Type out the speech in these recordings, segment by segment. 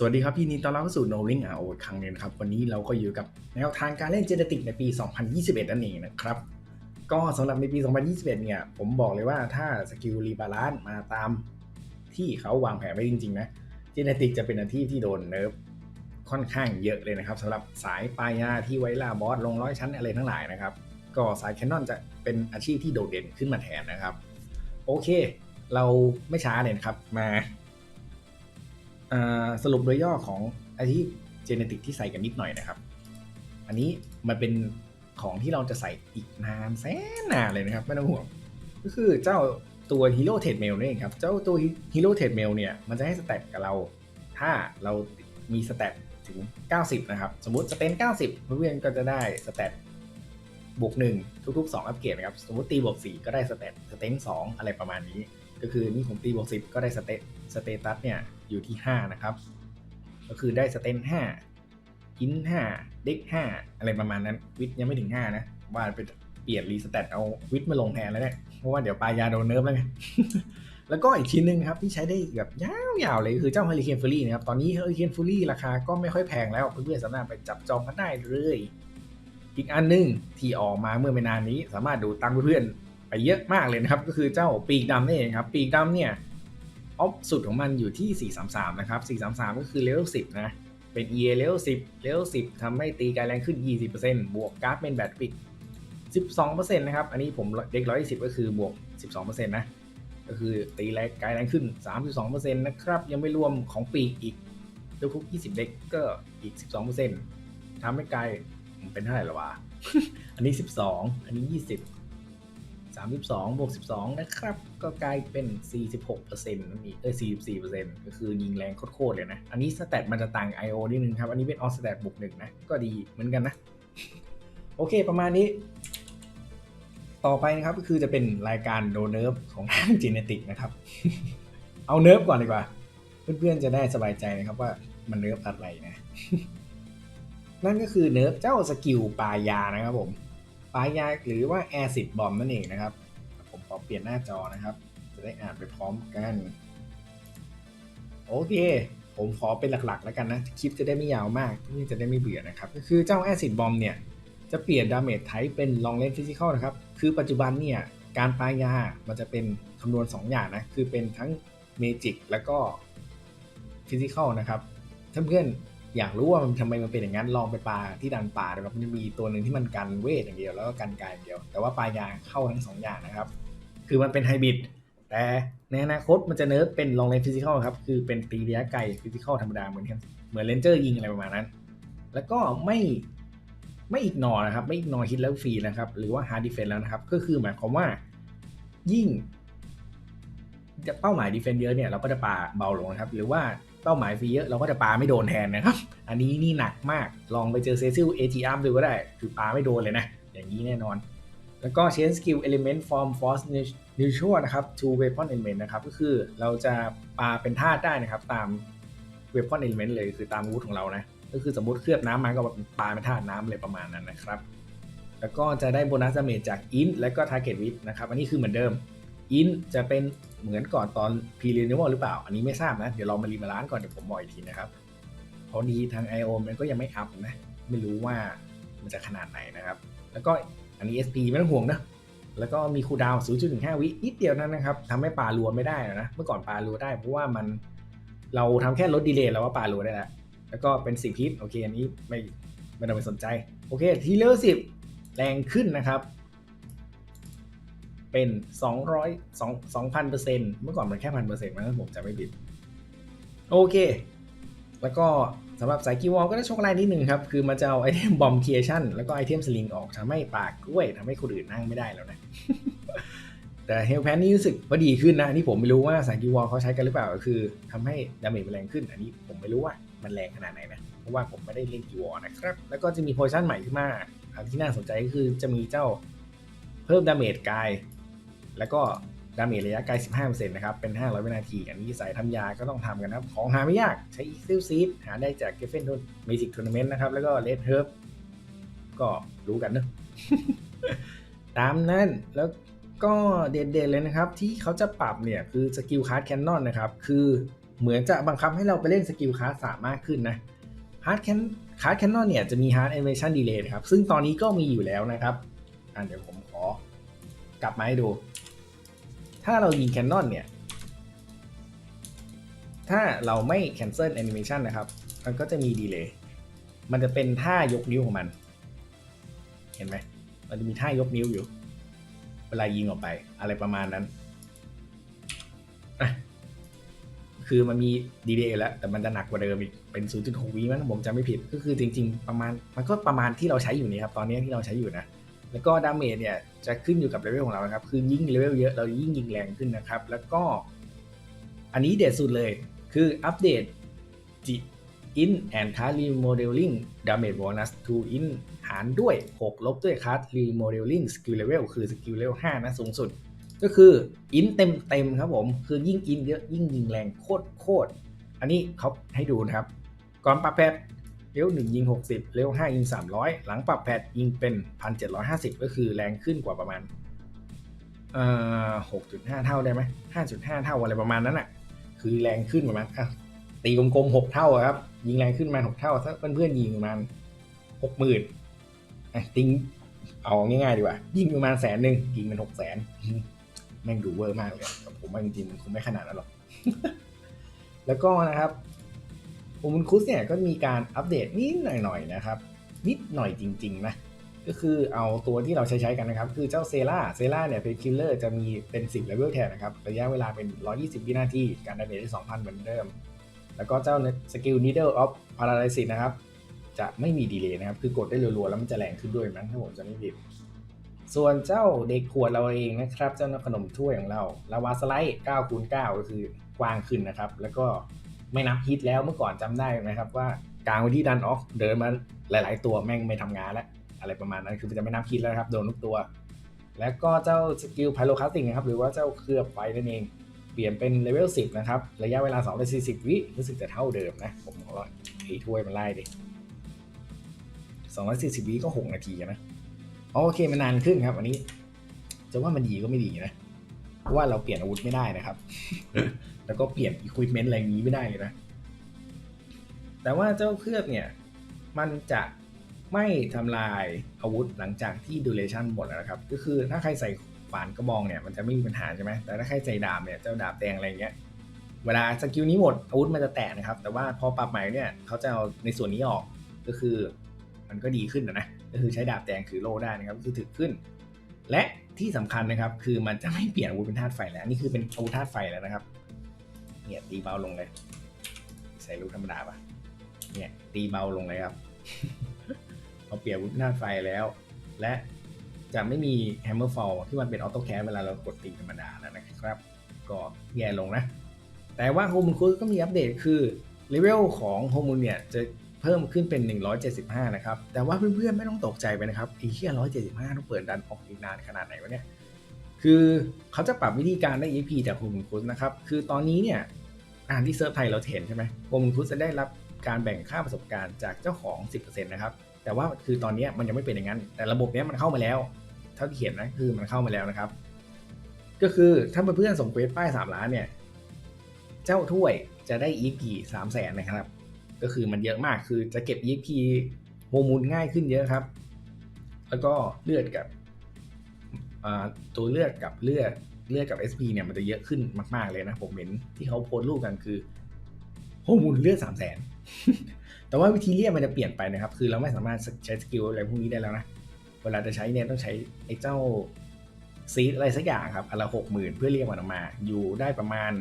สวัสดีครับ พี่นินตอนรับเข้าสู่ No Link RO อีกครั้งนึงนะครับ วันนี้เราก็อยู่กับแนวทางการเล่นเจเนติกในปี 2021 นั่นเองนะครับ ก็สำหรับในปี 2021 เนี่ย ผมบอกเลยว่าถ้าสกิลรีบาลานซ์มาตามที่เขาวางแผนไว้จริงๆนะเจเนติกจะเป็นอาชีพที่โดนเนิร์ฟค่อนข้างเยอะเลยนะครับสำหรับสายปลายาที่ไว้ล่าบอสลงร้อยชั้นอะไรทั้งหลายนะครับ ก็สายแคนนอนจะเป็นอาชีพที่โดดเด่นขึ้นมาแทนนะครับ โอเค เราไม่ช้าเลยครับมา สรุปโดยย่อของไอที่เจเนติกที่ใส่กันนิดหน่อยนะครับ อันนี้มันเป็นของที่เราจะใส่อีกนานแสนนานเลยนะครับ ไม่ต้องห่วง ก็คือเจ้าตัว Hero t r a d e Mail นี่เองครับ เจ้าตัว Hero t r a d e Mail เนี่ย มันจะให้สเตตกับเรา ถ้าเรามีสเตตถึง 90 นะครับ สมมติสเตน90 เพื่อนก็จะได้สเตตบวก 1 ทุกๆ 2 อัปเกรดนะครับ สมมติตีบวก 4 ก็ได้สเตตสเตน2 อะไรประมาณนี้ ก็คือนี่ผมตีบวก10ก็ได้สเตตสเตตัสเนี่ยอยู่ที่5นะครับ ก็คือได้สเตน5อิน5เด็ก5อะไรประมาณนั้น วิทย์ยังไม่ถึง5นะว่าไปเปลี่ยนรีสเตตเอาวิทย์มาลงแทนแล้วเนี่ยเพราะว่าเดี๋ยวปลายาโดนเนิร์ฟแล้วไงแล้วก็อีกชิ้นหนึ่งครับที่ใช้ได้แบบยาวๆเลยคือเจ้า Hurricane Fury นะครับ ตอนนี้ Hurricane Fury ราคาก็ไม่ค่อยแพงแล้วเพื่อนๆสามารถไปจับจองกันได้เลย อีกอันหนึงที่ออกมาเมื่อไม่นานนี้ สามารถดูตังค์เพื่อน ไปเยอะมากเลยนะครับ ก็คือเจ้าปีกดำนี่เองครับ ปีกดำเนี่ยออฟสุดของมันอยู่ที่ 433 นะครับ 433 ก็คือเลเวล10 นะ เป็น EA เลเวล10 เลเวล10ทำให้ตีกายแรงขึ้น 20%บวกการ์ดเป็นแบตปิก 12%นะครับ อันนี้ผมเด็ก120ก็คือบวก 12%นะ ก็คือตีแรงกายแรงขึ้น 32%นะครับ ยังไม่รวมของปีกอีกทุกๆ20 เด็กก็อีก 12%ทำให้กายเป็นเท่าไหร่ละวะ อันนี้ 12 อันนี้ 20 32บวก12 นะครับ ก็กลายเป็น 46%นั่นเองเออ44%ก็คือยิงแรงโคตรๆเลยนะ อันนี้สแตทมันจะต่าง IO นิดนึงครับ อันนี้เป็นออสแตทบวกหนึ่งนะ ก็ดีเหมือนกันนะ โอเคประมาณนี้ ต่อไปนะครับก็คือจะเป็นรายการโดเนิร์ฟของทางจีเนติกนะครับ เอาเนิร์ฟก่อนดีกว่า เพื่อนๆจะได้สบายใจนะครับว่ามันเนิร์ฟอะไรนะ นั่นก็คือเนิร์ฟเจ้าสกิลปายานะครับผม ปลายาหรือว่าแอซิดบอมนั่นเองนะครับ ผมขอเปลี่ยนหน้าจอนะครับ จะได้อ่านไปพร้อมกัน โอเค ผมขอเป็นหลักๆ แล้วกันนะ คลิปจะได้ไม่ยาวมากที่จะได้ไม่เบื่อนะครับ ก็คือเจ้าแอซิดบอมเนี่ย จะเปลี่ยนดาเมจไทป์เป็นลองเลนฟิสิกอลนะครับ คือปัจจุบันเนี่ยการปลายา มันจะเป็นคำนวณ 2 อย่างนะ คือเป็นทั้งเมจิกแล้วก็ฟิสิกอลนะครับถ้าเพื่อน อยากรู้ว่ามันทำไมมันเป็นอย่างนั้นลองไปปลาที่ดันปลาดูครับมันจะมีตัวหนึ่งที่มันกันเวทอย่างเดียวแล้วก็กันกายอย่างเดียว แต่ว่าปลายางเข้าทั้งสองอย่างนะครับ คือมันเป็นไฮบริดแต่ในอนาคตมันจะเนิร์ฟเป็นลองเลนฟิสิกอลครับคือเป็นตีระยะไกลฟิสิกอลธรรมดาเหมือนกันเหมือนเลนเจอร์ยิงอะไรประมาณนั้น แล้วก็ไม่ไม่อีกนอนะครับ ไม่อีกนอฮิตแล้วฟรีนะครับ หรือว่าฮาร์ดดิเฟนแล้วนะครับ ก็คือหมายความว่ายิ่งเป้าหมายดีเฟนเยอะเนี่ยเราก็จะปาเบาลงนะครับ หรือว่า เป้าหมายฟรีเยอะเราก็จะปาไม่โดนแทนนะครับ อันนี้นี่หนักมากลองไปเจอเซซิลเอจีอาร์ดูก็ได้ คือปาไม่โดนเลยนะ อย่างนี้แน่นอน แล้วก็ change skill element from force neutral นะครับ to weapon element นะครับ ก็คือเราจะปาเป็นธาตุได้นะครับ ตาม weapon element เลยคือตามอาวุธของเรานะ ก็คือสมมติเคลือบน้ำมาก็ปาเป็นธาตุน้ำอะไรประมาณนั้นนะครับแล้วก็จะได้โบนัสดาเมจจาก int และก็ target wit นะครับ อันนี้คือเหมือนเดิม int จะเป็นเหมือนก่อนตอน pre renewal หรือเปล่า อันนี้ไม่ทราบนะ เดี๋ยวเรามารีบาลานซ์ก่อน เดี๋ยวผมบอกอีกทีนะครับเพราะนี้ทาง IO มันก็ยังไม่อัพนะ ไม่รู้ว่ามันจะขนาดไหนนะครับ แล้วก็อันนี้ SP ไม่ต้องห่วงนะ แล้วก็มีคูดาวน์0.15 วินิดเดียวนั้นนะครับทำให้ปลารัวไม่ได้นะ เมื่อก่อนปลารัวได้ เพราะว่ามันเราทำแค่ลดดีเลย์แล้วว่าปลารัวได้แล้ว แล้วก็เป็น10ฮิตโอเค อันนี้ไม่ไม่ต้องไปสนใจ โอเค ทีเลอร์10แรงขึ้นนะครับ เป็น200 2 2,000เปอร์เซ็นต์เมื่อก่อนมันแค่พันเปอร์เซ็นต์มั้งผมจะไม่ผิด โอเค แล้วก็สำหรับสายกีวอลก็ได้โชคลายนิดนึงครับ คือมันจะเอาไอเทมบอมเคียชั่นแล้วก็ไอเทมสลิงออกทำให้ปากกล้วยทำให้คนอื่นนั่งไม่ได้แล้วนะ แต่เฮลแพนนี่รู้สึกว่าดีขึ้นนะ อันนี้ผมไม่รู้ว่าสายกีวอลเขาใช้กันหรือเปล่าก็คือทำให้ดาเมจมันแรงขึ้น อันนี้ผมไม่รู้ว่ามันแรงขนาดไหนนะเพราะว่าผมไม่ได้เล่นกีวอลนะครับ แล้วก็จะมีโพชั่นใหม่ขึ้นมาอันที่น่าสนใจก็คือจะมีเจ้าเพิ่มดาเมจกาย แล้วก็ดาเมจระยะไกล 15%นะครับ เป็น 500 วินาที อันนี้สายทำยาก็ต้องทำกันนะครับ ของหาไม่ยาก ใช้ e x c e l Seed หาได้จาก g e f f e n Magic Tournament นะครับ แล้วก็ Red Herb ก็รู้กันเนอะตามนั้นแล้วก็เด่นๆเลยนะครับ ที่เขาจะปรับเนี่ย คือสกิลคาร์ดแคนนอนนะครับ คือเหมือนจะบังคับให้เราไปเล่นสกิลคลาสสามมากขึ้นนะฮาร์ดแคนคาร์ดแคนนอนเนี่ยจะมีฮาร์ดแอนิเมชันดีเลย์นะครับ ซึ่งตอนนี้ก็มีอยู่แล้วนะครับอะเดี๋ยวผม กลับมาให้ดู ถ้าเรายิงแคนนอนเนี่ย ถ้าเราไม่ cancel animation นะครับ มันก็จะมีดีเลย์ มันจะเป็นท่ายกนิ้วของมัน เห็นไหม มันจะมีท่ายกนิ้วอยู่ เวลายิงออกไป อะไรประมาณนั้น คือมันมีดีเลย์แล้ว แต่มันจะหนักกว่าเดิมอีก เป็น 0.6วิมั้งผมจำไม่ผิด ก็คือจริง ๆ ประมาณ มันก็ประมาณที่เราใช้อยู่นี่ครับ ตอนนี้ที่เราใช้อยู่นะ แล้วก็ดาเมจเนี่ยจะขึ้นอยู่กับเลเวลของเรานะครับ คือยิ่งเลเวลเยอะเรายิ่งยิงแรงขึ้นนะครับ แล้วก็ อันนี้เด็ดสุดเลยคืออัปเดต G in and card remodeling damage bonus to in หารด้วย 6 ลบด้วย card remodeling skill level คือ skill level 5นะสูงสุด ก็คือ in เต็มเต็มๆครับผม คือยิ่ง in เยอะยิ่งยิงแรงโคตรโคตรอันนี้เขาให้ดูนะครับ ก่อนปรับแพท เลเว1ยิง 60 เลเว5ยิง 300 หลังปรับแพทยิงเป็น 1750 ก็คือแรงขึ้นกว่าประมาณเอ่อ6.5 เท่าได้ไหม5.5 เท่าอะไรประมาณนั้นอะ คือแรงขึ้นประมาณอะตีกลมๆหกเท่าครับ ยิงแรงขึ้นมาหกเท่าถ้าเพื่อนๆยิงประมาณหกหมื่นอะติงเอาง่ายๆดีกว่า ยิงประมาณแสนหนึ่งยิงเป็นหกแสนแม่งดูเวอร์มากเลยผมว่าจริงๆมันคงไม่ขนาดนั้นหรอกแล้วก็นะครับ โอมุนคุสเนี่ยก็มีการอัปเดตนิดหน่อยๆนะครับ นิดหน่อยจริงๆนะก็คือเอาตัวที่เราใช้ใช้กันนะครับ คือเจ้าเซล่าเซล่าเนี่ยเป็นคิลเลอร์จะมีเป็น 10เลเวลแทนนะครับ ระยะเวลาเป็น 120 วินาที การดาเมจได้ 2,000 เหมือนเดิม แล้วก็เจ้าสกิล Needle of Paralysis นะครับ จะไม่มีดีเลย์นะครับ คือกดได้รัวๆ แล้วมันจะแรงขึ้นด้วยมั้งถ้าผมจะไม่ผิด ส่วนเจ้าเด็กขวดเราเองนะครับ เจ้าขนมถ้วยของเราลาวาสไลด์9คูณ9ก็คือกว้างขึ้นนะครับ แล้วก็ ไม่นับฮิตแล้วเมื่อก่อนจำได้ไหมครับว่ากลางวันที่ดันออฟเดินมาหลาย ๆ ตัวแม่งไม่ทำงานแล้ว อะไรประมาณนั้นคือจะไม่นับฮิตแล้วครับโดนทุกตัว แล้วก็เจ้าสกิลไพโรคาสติงนะครับหรือว่าเจ้าเคลือบไฟนั่นเองเปลี่ยนเป็นเลเวล10 นะครับ ระยะเวลา240 วิรู้สึกจะเท่าเดิมนะ ผมขอไอ้ถ้วยมันไล่ดิ240 วิก็ 6 นาทีนะโอเคมันนานขึ้นครับ อันนี้ จะว่ามันดีก็ไม่ดีนะเพราะว่าเราเปลี่ยนอาวุธไม่ได้นะครับ แล้วก็เปลี่ยนอุปกรณ์อะไรนี้ไม่ได้เลยนะ แต่ว่าเจ้าเคลือบเนี่ย มันจะไม่ทำลายอาวุธหลังจากที่ดูเรชั่นหมดแล้วครับ ก็คือถ้าใครใส่ฝานกระบองเนี่ยมันจะไม่มีปัญหาใช่ไหมแต่ถ้าใครใส่ดาบเนี่ยเจ้าดาบแดงอะไรเงี้ยเวลาสกิลนี้หมดอาวุธมันจะแตกนะครับ แต่ว่าพอปรับใหม่เนี่ยเขาจะเอาในส่วนนี้ออกก็คือมันก็ดีขึ้นนะนะก็คือใช้ดาบแดงถือโล่ได้นะครับคือถึกขึ้น และที่สำคัญนะครับคือมันจะไม่เปลี่ยนอาวุธเป็นธาตุไฟแล้วนี่คือเป็นอาวุธธาตุไฟแล้วนะครับ เนี่ยตีเบาลงเลย ใส่ลูกธรรมดาปะเนี่ยตีเบาลงเลยครับพอเปลี่ยนวุธธาตุไฟแล้ว และจะไม่มี Hammer Fall ที่มันเป็นออโต้แคสเวลาเรากดตีธรรมดาแล้วนะครับ ก็แย่ลงนะ แต่ว่าโฮมูลคูก็มีอัปเดตคือเลเวลของโฮมูลเนี่ยจะเพิ่มขึ้นเป็น 175 นะครับ แต่ว่าเพื่อนๆไม่ต้องตกใจไปนะครับไอ้เหี้ย175 ต้องเปิดดันออกอีกนานขนาดไหนวะเนี่ย คือเขาจะปรับวิธีการได้ EP จากโฮมูลคูนะครับ คือตอนนี้เนี่ย อ่านที่เซิร์ฟไทยเราเห็นใช่ไหมโฮมูลคูจะได้รับการแบ่งค่าประสบการณ์จากเจ้าของ 10%นะครับ แต่ว่าคือตอนนี้มันยังไม่เป็นอย่างนั้น แต่ระบบนี้มันเข้ามาแล้ว เท่าที่เขียนนะคือมันเข้ามาแล้วนะครับ ก็คือถ้าเพื่อนๆส่งเควสป้าย3ล้านเนี่ย เจ้าถ้วยจะได้ EP 3 0 0แสนนะครับ ก็คือมันเยอะมากคือจะเก็บ EP โฮมูลง่ายขึ้นเยอะครับ แล้วก็เลือดกับตัวเลือดกับเลือด เลือดกับ SP เนี่ยมันจะเยอะขึ้นมาก ๆ เลยนะ ผมเห็นที่เขาโพสรูปกันคือโมูลเลือด3 0 0แสนแต่ว่าวิธีเรียกมันจะเปลี่ยนไปนะครับ คือเราไม่สามารถใช้สกิลอะไรพวกนี้ได้แล้วนะ เวลาจะใช้เนี่ยต้องใช้ไอ้เจ้าซีดอะไรสักอย่างครับอนละหกหมื่นเพื่อเรียกมันออกมา อยู่ได้ประมาณ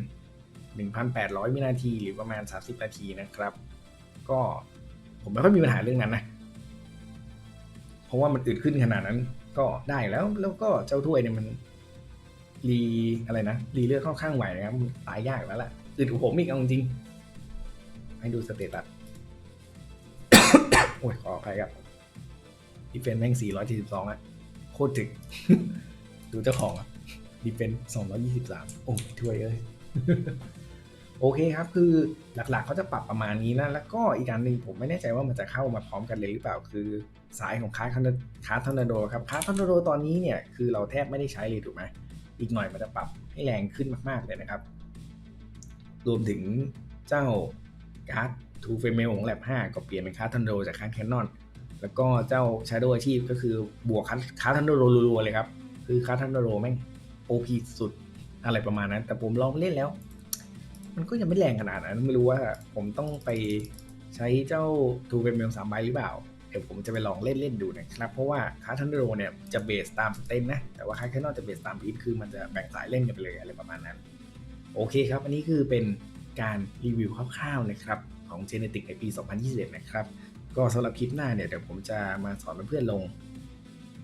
1,800วินาทีหรือประมาณ 30 นาทีนะครับ ก็ผมไม่ค่อยมีปัญหาเรื่องนั้นนะ เพราะว่ามันอึดขึ้นขนาดนั้นก็ได้แล้วแล้วก็เจ้าถ้วยเนี่ยมัน รีอะไรนะรีเลือดค่อนข้างไหวนะครับตายยากแล้วแหละอึดกว่าผมอีกเอาจริงให้ดูสเตตัสโอ้ยขออภัยครับดีเฟนแม่ง 472อะโคตรถึก ดูเจ้าของอะดีเฟน223 โอ้ยถ้วยเอ้ย โอเคครับ คือหลักๆเขาจะปรับประมาณนี้นะแล้วก็อีกการหนึ่งผมไม่แน่ใจว่ามันจะเข้ามาพร้อมกันเลยหรือเปล่า คือสายของคาร์ทคาร์ทอร์นโดครับคาร์ทอร์นโดตอนนี้เนี่ย คือเราแทบไม่ได้ใช้เลยถูกไหม อีกหน่อยมันจะปรับให้แรงขึ้นมาก ๆ เลยนะครับ รวมถึงเจ้าการ์ดทูเฟเมลของแลบ5ก็เปลี่ยนเป็นคาร์ทันโดจากคาร์แคนนอนแล้วก็เจ้า Shadow อาชีพก็คือบวกคาร์ทันโดรัวๆเลยครับ คือคาร์ทันโดแม่ง OP สุดอะไรประมาณนั้น แต่ผมลองเล่นแล้ว มันก็ยังไม่แรงขนาดนั้นไม่รู้ว่าผมต้องไปใช้เจ้าทูเฟเมลสามใบหรือเปล่า เดี๋ยวผมจะไปลองเล่นเล่นดูนะครับ เพราะว่าคาทันโดเนี่ยจะเบสตามสเตนนะ แต่ว่าคาแคนนอนจะเบสตามพีทคือมันจะแบ่งสายเล่นกันไปเลยอะไรประมาณนั้น โอเคครับ อันนี้คือเป็นการรีวิวคร่าวๆนะครับของ Genetic ในปี 2021 นะครับ ก็สำหรับคลิปหน้าเนี่ยเดี๋ยวผมจะมาสอนเพื่อนๆลง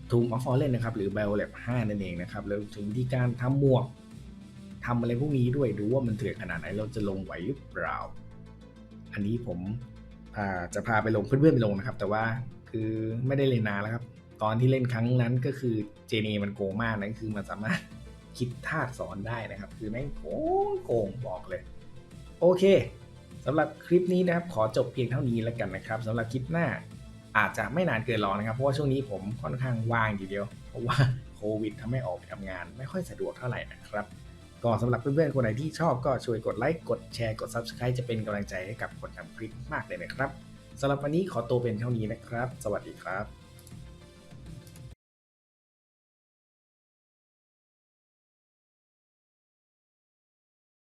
Tomb of Fallen นะครับ หรือ b e l l Lab 5 นั่นเองนะครับ แล้วถึงวิธีการทำหมวกทำอะไรพวกนี้ด้วยดูว่ามันเถื่อนขนาดไหนเราจะลงไหวหรือเปล่า อันนี้ผม พาจะพาไปลงเพื่อนๆไปลงนะครับ แต่ว่าคือไม่ได้เล่นนานแล้วครับ ตอนที่เล่นครั้งนั้นก็คือเจเนมันโกงมากนะคือมันสามารถคิดท่าสอนได้นะครับ คือแม่งโกงโกงบอกเลย โอเคสำหรับคลิปนี้นะครับ ขอจบเพียงเท่านี้แล้วกันนะครับสำหรับคลิปหน้าอาจจะไม่นานเกินรอนะครับ เพราะว่าช่วงนี้ผมค่อนข้างว่างทีเดียว เพราะว่าโควิดทำให้ออกไปทำงาน ไม่ค่อยสะดวกเท่าไหร่นะครับ ก็สำหรับเพื่อนๆคนไหนที่ชอบก็ช่วยกดไลค์กดแชร์กด Subscribe จะเป็นกำลังใจให้กับคนทำคลิปมากเลยนะครับสำหรับวันนี้ขอตัวเป็นเท่านี้นะครับ สวัสดีครับ